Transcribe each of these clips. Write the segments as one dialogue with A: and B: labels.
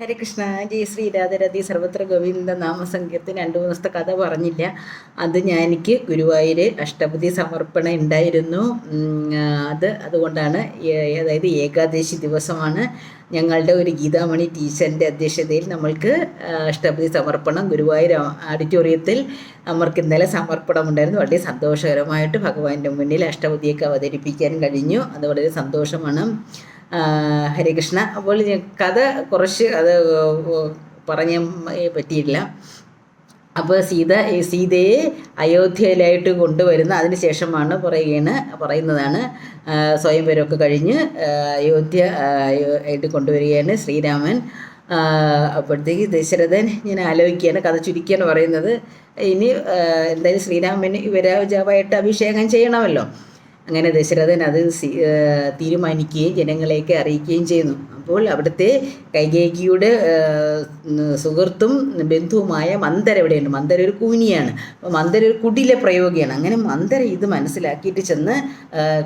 A: ഹരേ കൃഷ്ണ ജയ് ശ്രീ രാധരതി സർവത്ര ഗോവിന്ദ നാമസംഖ്യത്തിൽ രണ്ട് മൂന്ന് ദിവസത്തെ കഥ പറഞ്ഞില്ല. അത് ഞാൻ എനിക്ക് ഗുരുവായൂർ അഷ്ടപതി സമർപ്പണം ഉണ്ടായിരുന്നു. അത് അതുകൊണ്ടാണ് അതായത് ഏകാദശി ദിവസമാണ് ഞങ്ങളുടെ ഒരു ഗീതാമണി ടീച്ചറിന്റെ അധ്യക്ഷതയിൽ നമ്മൾക്ക് അഷ്ടപതി സമർപ്പണം ഗുരുവായൂർ ഓഡിറ്റോറിയത്തിൽ നമ്മൾക്ക് ഇന്നലെ സമർപ്പണം ഉണ്ടായിരുന്നു. വളരെ സന്തോഷകരമായിട്ട് ഭഗവാന്റെ മുന്നിൽ അഷ്ടപതിയൊക്കെ അവതരിപ്പിക്കാൻ കഴിഞ്ഞു. അത് വളരെ സന്തോഷമാണ്. ഹരേ കൃഷ്ണ അപ്പോൾ കഥ കുറച്ച് അത് പറയാൻ പറ്റിയില്ല അപ്പോൾ സീത സീതയെ അയോധ്യയിലായിട്ട് കൊണ്ടുവരുന്ന അതിന് ശേഷമാണ് പറയുകയാണ് പറയുന്നതാണ്. സ്വയംവരമൊക്കെ കഴിഞ്ഞ് അയോധ്യ ആയിട്ട് കൊണ്ടുവരികയാണ് ശ്രീരാമൻ. അപ്പോഴത്തേക്ക് ദശരഥൻ ഞാൻ ആലോചിക്കുകയാണ് കഥ ചുരുക്കിയാണ് പറയുന്നത്. ഇനി എന്തായാലും ശ്രീരാമന് വിരാജാവായിട്ട് അഭിഷേകം ചെയ്യണമല്ലോ. അങ്ങനെ ദശരഥൻ അത് തീരുമാനിക്കുകയും ജനങ്ങളെയൊക്കെ അറിയിക്കുകയും ചെയ്യുന്നു. അപ്പോൾ അവിടുത്തെ കൈകേകിയുടെ സുഹൃത്തും ബന്ധുവുമായ മന്ദര എവിടെയുണ്ട് മന്ദര ഒരു കൂനിയാണ്. അപ്പോൾ മന്ദര ഒരു കുടിലെ പ്രയോഗിയാണ്. അങ്ങനെ മന്ദര ഇത് മനസ്സിലാക്കിയിട്ട് ചെന്ന്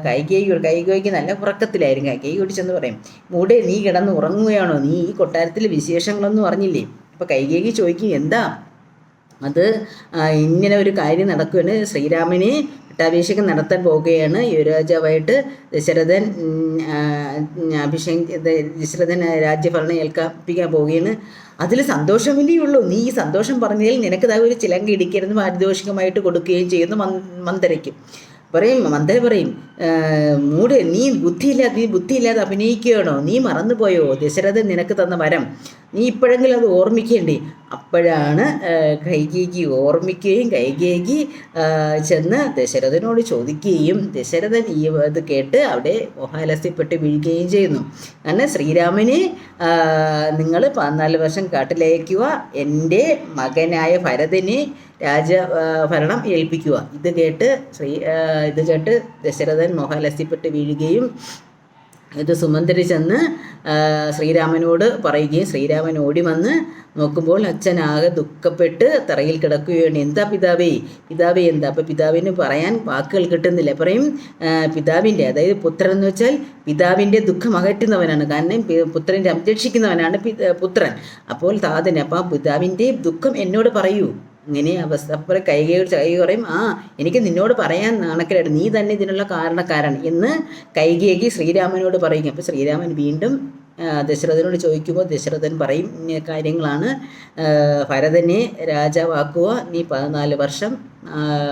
A: കൈകേകിയോട് കൈകേയിയോട് നല്ല ഉറക്കത്തിലായിരുന്നു. കൈകേകിയോട് ചെന്ന് പറയും മൂടെ നീ കിടന്ന് ഉറങ്ങുകയാണോ? നീ ഈ കൊട്ടാരത്തിൽ വിശേഷങ്ങളൊന്നും അറിഞ്ഞില്ലേ? അപ്പോൾ കൈകേകി ചോദിക്കും എന്താ? അത് ഇങ്ങനെ ഒരു കാര്യം നടക്കുകയാണ് ശ്രീരാമനെ പട്ടാഭിഷേകം നടത്താൻ പോവുകയാണ് യുവരാജാവായിട്ട് ദശരഥൻ അഭിഷേകം ദശരഥൻ രാജ്യഭരണം ഏൽക്കാപ്പിക്കാൻ പോവുകയാണ്. അതിൽ സന്തോഷമില്ലേ ഉള്ളൂ. നീ ഈ സന്തോഷം പറഞ്ഞതിൽ നിനക്ക് ദാ ഒരു ചിലങ്ക ഇടിക്കരുന്ന് പാരിതോഷികമായിട്ട് കൊടുക്കുകയും ചെയ്യുന്നു മന്ദരയ്ക്കും. പറയും മന്ദര പറയും "ആ, മൂട് നീ ബുദ്ധിയില്ലാതെ നീ ബുദ്ധിയില്ലാതെ അഭിനയിക്കുകയാണോ? നീ മറന്നുപോയോ? ദശരഥൻ നിനക്ക് തന്ന വരം. നീ ഇപ്പോഴെങ്കിലും അത് ഓർമ്മിക്കേണ്ടേ. അപ്പോഴാണ് കൈകേകി ഓർമ്മിക്കുകയും കൈകേകി ചെന്ന് ദശരഥനോട് ചോദിക്കുകയും ദശരഥൻ ഈ ഇത് കേട്ട് അവിടെ മോഹാലസ്യപ്പെട്ട് വീഴുകയും ചെയ്യുന്നു. അങ്ങനെ ശ്രീരാമനെ നിങ്ങൾ പതിനാല് വർഷം കാട്ടിലയക്കുക എന്റെ മകനായ ഭരതനെ രാജ ഭരണം ഏൽപ്പിക്കുക. ഇത് കേട്ട് ശ്രീ ഇത് കേട്ട് ദശരഥൻ മോഹാലസ്യപ്പെട്ട് വീഴുകയും ഇത് സുമന്ത്രി ചെന്ന് ശ്രീരാമനോട് പറയുകയും ശ്രീരാമൻ ഓടി വന്ന് നോക്കുമ്പോൾ അച്ഛനാകെ ദുഃഖപ്പെട്ട് തറയിൽ കിടക്കുകയാണ്. എന്താ പിതാവേ? പിതാവേ എന്താ? അപ്പം പിതാവിന് പറയാൻ വാക്കുകൾ കിട്ടുന്നില്ല. പറയും പിതാവിന്റെ അതായത് പുത്രൻ എന്ന് വെച്ചാൽ പിതാവിന്റെ ദുഃഖം അകറ്റുന്നവനാണ്. കാരണം പുത്രന്റെ പുത്രനെ സംരക്ഷിക്കുന്നവനാണ് പുത്രൻ. അപ്പോൾ താതന് അപ്പം ആ പിതാവിന്റെ ദുഃഖം എന്നോട് പറയൂ. അങ്ങനെ അവസ്ഥ. അപ്പോൾ കൈകയോട് കൈ പറയും ആ എനിക്ക് നിന്നോട് പറയാൻ നാണക്കേടാണ് നീ തന്നെ ഇതിനുള്ള കാരണക്കാരാണ് എന്ന് കൈകേകി ശ്രീരാമനോട് പറയും. അപ്പോൾ ശ്രീരാമൻ വീണ്ടും ദശരഥനോട് ചോദിക്കുമ്പോൾ ദശരഥൻ പറയും ഇങ്ങനെ കാര്യങ്ങളാണ് ഭരതനെ രാജാവാക്കുക നീ പതിനാല് വർഷം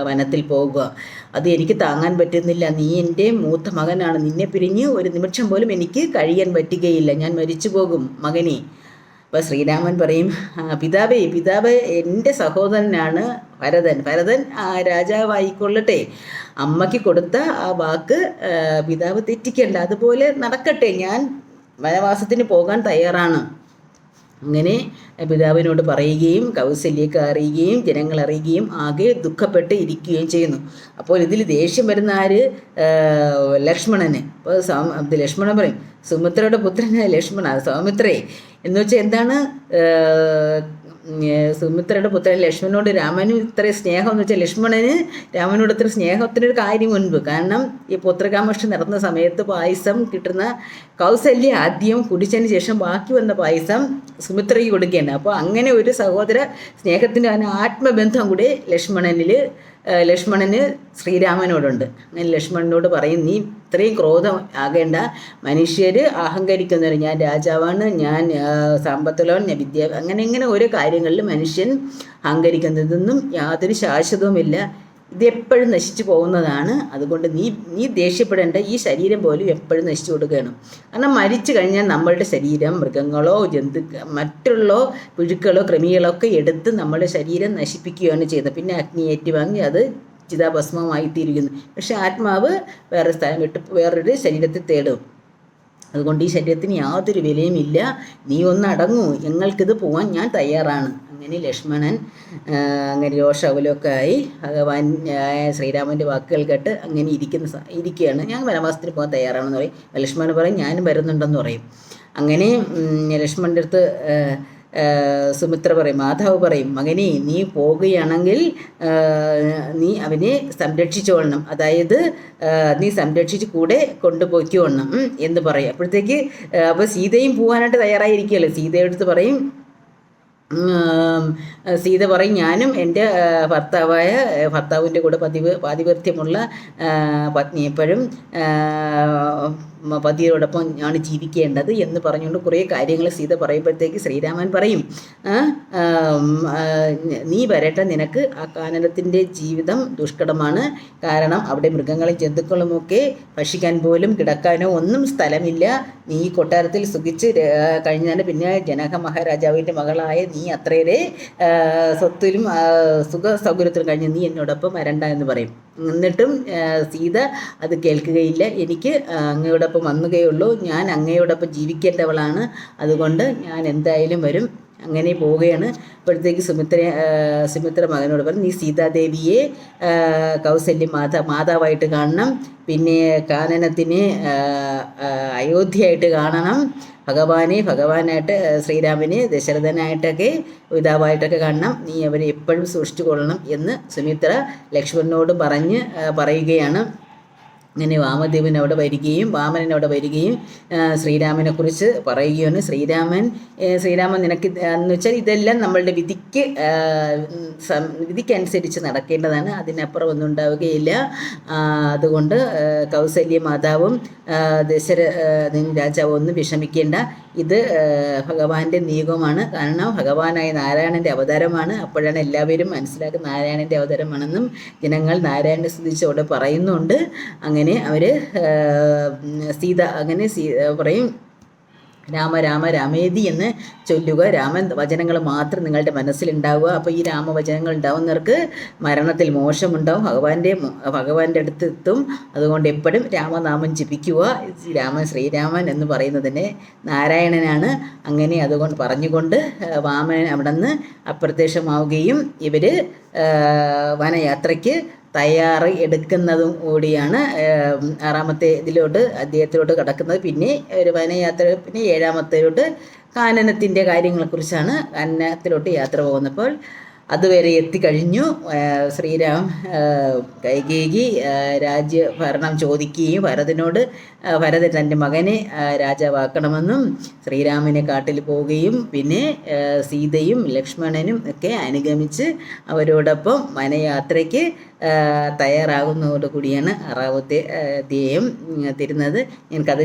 A: വനത്തിൽ പോകുക. അത് എനിക്ക് താങ്ങാൻ പറ്റുന്നില്ല. നീ എന്റെ മൂത്ത മകനാണ്. നിന്നെ പിരിഞ്ഞ് ഒരു നിമിഷം പോലും എനിക്ക് കഴിയാൻ പറ്റുകയില്ല. ഞാൻ മരിച്ചു പോകും മകനെ. അപ്പോൾ ശ്രീരാമൻ പറയും "ആ, പിതാവേ പിതാവ് എന്റെ സഹോദരനാണ് ഭരതൻ. ഭരതൻ രാജാവായിക്കൊള്ളട്ടെ. അമ്മയ്ക്ക് കൊടുത്ത ആ വാക്ക് പിതാവ് തെറ്റിക്കണ്ട. അതുപോലെ നടക്കട്ടെ. ഞാൻ വനവാസത്തിന് പോകാൻ തയ്യാറാണ്. അങ്ങനെ പിതാവിനോട് പറയുകയും കൗസല്യക്ക് അറിയുകയും ജനങ്ങൾ അറിയുകയും ആകെ ദുഃഖപ്പെട്ട് ഇരിക്കുകയും ചെയ്യുന്നു. അപ്പോൾ ഇതിൽ ദേഷ്യം വരുന്ന ആര്? ലക്ഷ്മണന്. അപ്പോൾ ലക്ഷ്മണൻ പറയും സുമിത്രയുടെ പുത്രനായ ലക്ഷ്മണ സൗമിത്രേ എന്ന് വെച്ചാൽ എന്താണ് സുമിത്രയുടെ പുത്രൻ ലക്ഷ്മണനോട് രാമന് ഇത്ര സ്നേഹം എന്ന് വെച്ചാൽ ലക്ഷ്മണന് രാമനോട് ഇത്ര സ്നേഹത്തിനൊരു കാര്യം മുൻപ്. കാരണം ഈ പുത്രകാമക്ഷി നടന്ന സമയത്ത് പായസം കിട്ടുന്ന കൗസല്യ ആദ്യം കുടിച്ചതിന് ശേഷം ബാക്കി വന്ന പായസം സുമിത്രയ്ക്ക് കൊടുക്കുകയാണ് അപ്പോൾ അങ്ങനെ ഒരു സഹോദര സ്നേഹത്തിന്റെ ആത്മബന്ധം കൂടി ലക്ഷ്മണനിൽ ലക്ഷ്മണന് ശ്രീരാമനോടുണ്ട്. അങ്ങനെ ലക്ഷ്മണനോട് പറയും നീ ഇത്രയും ക്രോധം ആകേണ്ട. മനുഷ്യർ അഹങ്കരിക്കുന്നവർ ഞാൻ രാജാവാണ്. ഞാൻ സമ്പത്തുള്ളവൻ ഞാൻ വിദ്യ അങ്ങനെ ഇങ്ങനെ ഓരോ കാര്യങ്ങളിൽ മനുഷ്യൻ അഹങ്കരിക്കുന്നതൊന്നും യാതൊരു ശാശ്വതവുമില്ല. ഇത് എപ്പോഴും നശിച്ചു പോകുന്നതാണ്. അതുകൊണ്ട് നീ നീ ദേഷ്യപ്പെടേണ്ട. ഈ ശരീരം പോലും എപ്പോഴും നശിച്ചു കൊടുക്കുകയാണ്. കാരണം മരിച്ചു കഴിഞ്ഞാൽ നമ്മളുടെ ശരീരം മൃഗങ്ങളോ ജന്തു മറ്റുള്ള പുഴുക്കളോ കൃമികളോ ഒക്കെ എടുത്ത് നമ്മുടെ ശരീരം നശിപ്പിക്കുകയാണ് ചെയ്യുന്നത്. പിന്നെ അഗ്നി ഏറ്റുവാങ്ങി അത് ചിതാഭസ്മമായി തീരുന്നു പക്ഷെ ആത്മാവ് വേറെ സ്ഥലം വിട്ട് വേറൊരു ശരീരത്തിൽ തേടും. അതുകൊണ്ട് ഈ ശരീരത്തിന് യാതൊരു വിലയും ഇല്ല നീ ഒന്ന് അടങ്ങൂ. ഞങ്ങൾക്കിത് പോവാൻ ഞാൻ തയ്യാറാണ്. അങ്ങനെ ലക്ഷ്മണൻ അങ്ങനെ ആയി. ഭഗവാൻ ശ്രീരാമന്റെ വാക്കുകൾ കേട്ട് അങ്ങനെ ഇരിക്കുന്ന ഇരിക്കുകയാണ്. ഞാൻ വനവാസത്തിന് പോകാൻ തയ്യാറാണെന്ന് പറയും. ലക്ഷ്മണൻ പറയും ഞാനും വരുന്നുണ്ടെന്ന് പറയും. അങ്ങനെ ലക്ഷ്മണന്റെ അടുത്ത് സുമിത്ര പറയും മാധവ് പറയും മകനെ നീ പോകുകയാണെങ്കിൽ നീ അവനെ സംരക്ഷിച്ചോളണം. അതായത് നീ സംരക്ഷിച്ച് കൂടെ കൊണ്ടുപോയിക്കോളണം എന്ന് പറയും. അപ്പോഴത്തേക്ക് അപ്പോൾ സീതയും പോകാനായിട്ട് തയ്യാറായിരിക്കുകയല്ലേ? സീതയെടുത്ത് പറയും സീത പറയും ഞാനും എന്റെ ഭർത്താവായ ഭർത്താവിന്റെ കൂടെ പതിവ് പാതിവൃത്യമുള്ള പത്നി എപ്പോഴും പതിയോടൊപ്പം ആണ് ജീവിക്കേണ്ടത് എന്ന് പറഞ്ഞുകൊണ്ട് കുറേ കാര്യങ്ങൾ സീത പറയുമ്പോഴത്തേക്ക് ശ്രീരാമൻ പറയും. നീ വരട്ടെ നിനക്ക് ആ കാനനത്തിന്റെ ജീവിതം ദുഷ്കടമാണ് കാരണം അവിടെ മൃഗങ്ങളും ജന്തുക്കളുമൊക്കെ ഭക്ഷിക്കാൻ പോലും കിടക്കാനോ ഒന്നും സ്ഥലമില്ല. നീ കൊട്ടാരത്തിൽ സുഖിച്ച് കഴിഞ്ഞാൽ പിന്നെ ജനക മഹാരാജാവിന്റെ മകളായ നീ അത്രയേറെ ആ, സ്വത്തിലും സുഖ സൗകര്യത്തിലും കഴിഞ്ഞ് നീ എന്നോടൊപ്പം വരണ്ട എന്ന് പറയും. എന്നിട്ടും സീത അത് കേൾക്കുകയില്ല. എനിക്ക് അങ്ങയോടൊപ്പം വന്നുകയുള്ളൂ. ഞാൻ അങ്ങയോടൊപ്പം ജീവിക്കേണ്ടവളാണ്. അതുകൊണ്ട് ഞാൻ എന്തായാലും വരും. അങ്ങനെ പോവുകയാണ്. അപ്പോഴത്തേക്ക് സുമിത്ര സുമിത്ര മകനോട് പറഞ്ഞു നീ സീതാദേവിയെ കൗസല്യ മാതാ മാതാവായിട്ട് കാണണം. പിന്നെ കാനനത്തിന് അയോധ്യയായിട്ട് കാണണം. ഭഗവാനെ ഭഗവാനായിട്ട് ശ്രീരാമനെ ദശരഥനായിട്ടൊക്കെ പിതാവായിട്ടൊക്കെ കാണണം. നീ അവരെ എപ്പോഴും സൂക്ഷിച്ചു കൊള്ളണം എന്ന് സുമിത്ര ലക്ഷ്മണനോട് പറഞ്ഞ് പറയുകയാണ്. അങ്ങനെ വാമദേവൻ അവിടെ വരികയും വാമനൻ അവിടെ വരികയും ശ്രീരാമനെ കുറിച്ച് പറയുകയാണ്. ശ്രീരാമൻ ശ്രീരാമൻ നിനക്ക് എന്ന് വെച്ചാൽ ഇതെല്ലാം നമ്മളുടെ വിധിക്ക് വിധിക്കനുസരിച്ച് നടക്കേണ്ടതാണ്. അതിനപ്പുറം ഒന്നും ഉണ്ടാവുകയില്ല. അതുകൊണ്ട് കൗസല്യ മാതാവും ദശര രാജാവും ഒന്നും വിഷമിക്കേണ്ട. ഇത് ഭഗവാന്റെ നിയോഗമാണ് കാരണം ഭഗവാനായ നാരായണന്റെ അവതാരമാണ്. അപ്പോഴാണ് എല്ലാവരും മനസ്സിലാക്കുന്നത് നാരായണന്റെ അവതാരമാണെന്നും ജനങ്ങൾ നാരായണനെ സ്തുതിച്ച് അവിടെ പറയുന്നുണ്ട്. അങ്ങനെ അവർ സീത അങ്ങനെ പറയും. രാമ രാമ രാമേതി എന്ന് ചൊല്ലുക. രാമ വചനങ്ങൾ മാത്രം നിങ്ങളുടെ മനസ്സിലുണ്ടാവുക. അപ്പോൾ ഈ രാമവചനങ്ങൾ ഉണ്ടാവുന്നവർക്ക് മരണത്തിൽ മോശമുണ്ടാവും. ഭഗവാന്റെ ഭഗവാന്റെ അടുത്ത് എത്തും അതുകൊണ്ട് എപ്പോഴും രാമനാമം ജപിക്കുക. രാമൻ ശ്രീരാമൻ എന്ന് പറയുന്നതിനെ നാരായണനാണ്. അങ്ങനെ അതുകൊണ്ട് പറഞ്ഞുകൊണ്ട് വാമനൻ അവിടെ നിന്ന് അപ്രത്യക്ഷമാവുകയും ഇവർ വനയാത്രയ്ക്ക് തയ്യാറ് എടുക്കുന്നതും കൂടിയാണ് ആറാമത്തെ ഇതിലോട്ട് അദ്ദേഹത്തിലോട്ട് കടക്കുന്നത്. പിന്നെ ഒരു വനയാത്ര പിന്നെ ഏഴാമത്തേലോട്ട് കാനനത്തിന്റെ കാര്യങ്ങളെക്കുറിച്ചാണ് കാനനത്തിലോട്ട് യാത്ര പോകുന്നപ്പോൾ അതുവരെ എത്തിക്കഴിഞ്ഞു. ശ്രീരാം കൈകേകി രാജ്യഭരണം ചോദിക്കുകയും ഭരതനോട് ഭരതൻ തന്റെ മകനെ രാജാവാക്കണമെന്നും ശ്രീരാമനെ കാട്ടിൽ പോവുകയും പിന്നെ സീതയും ലക്ഷ്മണനും ഒക്കെ അനുഗമിച്ച് അവരോടൊപ്പം വനയാത്രയ്ക്ക് തയ്യാറാകുന്നതോടുകൂടിയാണ് ആ, അധ്യായം തരുന്നത്. ഞാൻ കഥ